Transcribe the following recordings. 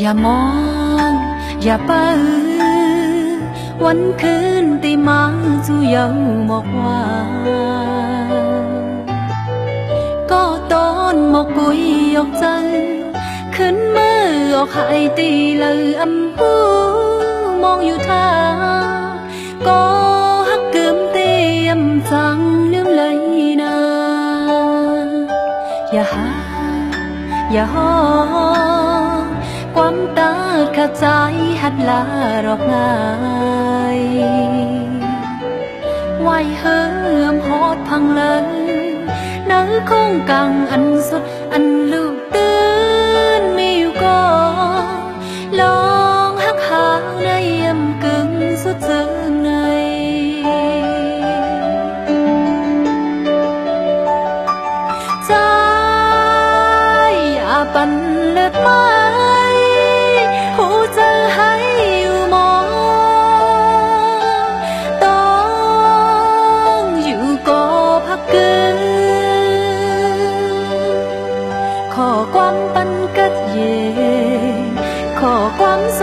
อย่ามอง อย่าปื้อวันคืนที่มาจู่ยาวบอกว่าก็ตอนมอกกุยออกจังขึ้นมือออกหายตีเลยอำพูมองอยู่ท่าก็ฮักเกิมเตียมจังลืมเลยนะอย่าหาอย่าหอความตาขา ดใจหัดลารอกไงไหวเฮิมฮอดพังเลยนื้อคงกังอันสุดอันลูกตื่นมีอยู่ก็ลองหักหาในยำกึ่งสุดซึ้งในใจอย่าปั่นเลือดไมหู กัดเย่ขอความซ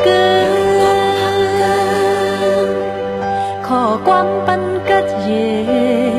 พันกึนขอ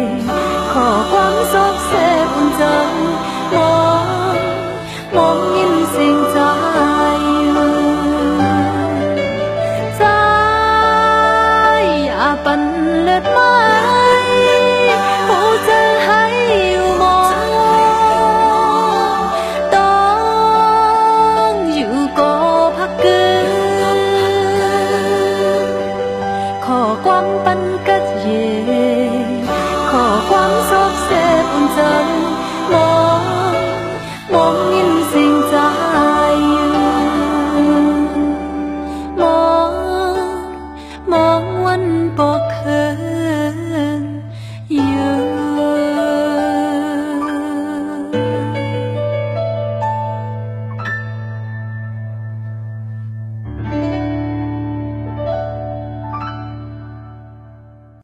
ขอความปันกัดเย่ขอความซอ